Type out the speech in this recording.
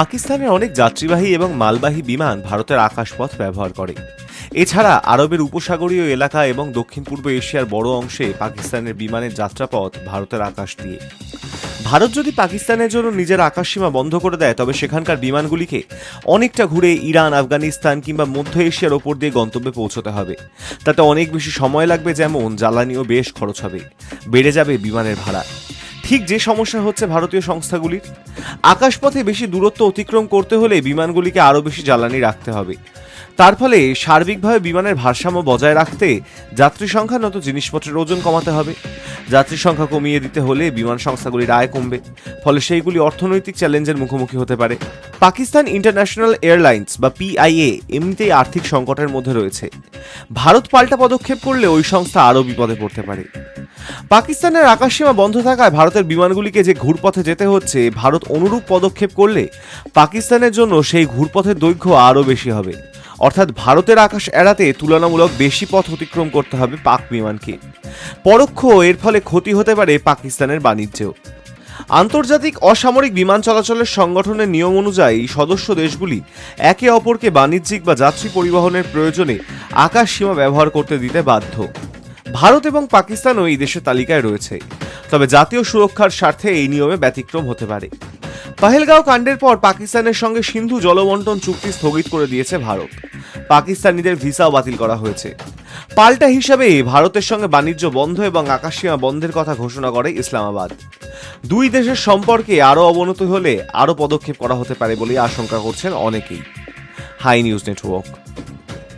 পাকিস্তানের অনেক যাত্রীবাহী এবং মালবাহী বিমান ভারতের আকাশপথ ব্যবহার করে। এছাড়া আরবের উপসাগরীয় এলাকা এবং দক্ষিণ পূর্ব এশিয়ার বড় অংশে পাকিস্তানের বিমানের যাত্রাপথ ভারতের আকাশ দিয়ে। ভারত যদি পাকিস্তানের জন্য নিজের আকাশসীমা বন্ধ করে দেয়, তবে সেখানকার বিমানগুলিকে অনেকটা ঘুরে ইরান, আফগানিস্তান কিংবা মধ্য এশিয়ার ওপর দিয়ে গন্তব্যে পৌঁছতে হবে। তাতে অনেক বেশি সময় লাগবে যেমন জ্বালানিও বেশ খরচ হবে। বেড়ে যাবে বিমানের ভাড়া। ঠিক যে সমস্যা হচ্ছে ভারতীয় সংস্থাগুলির, আকাশপথে বেশি দূরত্ব অতিক্রম করতে হলে বিমানগুলিকে আরও বেশি জ্বালানি রাখতে হবে। তার ফলে সার্বিকভাবে বিমানের ভারসাম্য বজায় রাখতে যাত্রী সংখ্যা নত জিনিসপত্রের ওজন কমাতে হবে। যাত্রী সংখ্যা কমিয়ে দিতে হলে বিমান সংস্থাগুলির আয় কমবে, ফলে সেইগুলি অর্থনৈতিক চ্যালেঞ্জের মুখোমুখি হতে পারে। পাকিস্তান ইন্টারন্যাশনাল এয়ারলাইন্স বা পিআইএ এমনিতেই আর্থিক সংকটের মধ্যে রয়েছে। ভারত পাল্টা পদক্ষেপ করলে ওই সংস্থা আরও বিপদে পড়তে পারে। পাকিস্তানের আকাশসীমা বন্ধ থাকায় ভারতের বিমানগুলিকে যে ঘুরপথে যেতে হচ্ছে, ভারত অনুরূপ পদক্ষেপ করলে পাকিস্তানের জন্য সেই ঘুরপথের দৈর্ঘ্য আরও বেশি হবে। অর্থাৎ ভারতের আকাশ এড়াতে তুলনামূলক বেশি পথ অতিক্রম করতে হবে পাক বিমানকে। পরোক্ষ এর ফলে ক্ষতি হতে পারে পাকিস্তানের বাণিজ্যেও। আন্তর্জাতিক অসামরিক বিমান চলাচলের সংগঠনের নিয়ম অনুযায়ী সদস্য দেশগুলি একে অপরকে বাণিজ্যিক বা যাত্রী পরিবহনের প্রয়োজনে আকাশ সীমা ব্যবহার করতে দিতে বাধ্য। ভারত এবং পাকিস্তানও এই দেশের তালিকায় রয়েছে। তবে জাতীয় সুরক্ষার স্বার্থে এই নিয়মে ব্যতিক্রম হতে পারে। পাহেলগাঁও কাণ্ডের পর পাকিস্তানের সঙ্গে সিন্ধু জলবন্টন চুক্তি স্থগিত করে দিয়েছে ভারত। পাকিস্তানিদের ভিসাও বাতিল করা হয়েছে। পাল্টা হিসাবে ভারতের সঙ্গে বাণিজ্য বন্ধ এবং আকাশসীমা বন্ধের কথা ঘোষণা করে ইসলামাবাদ। দুই দেশের সম্পর্কে আরও অবনতি হলে আরও পদক্ষেপ করা হতে পারে বলে আশঙ্কা করছেন অনেকেই। Hi news network.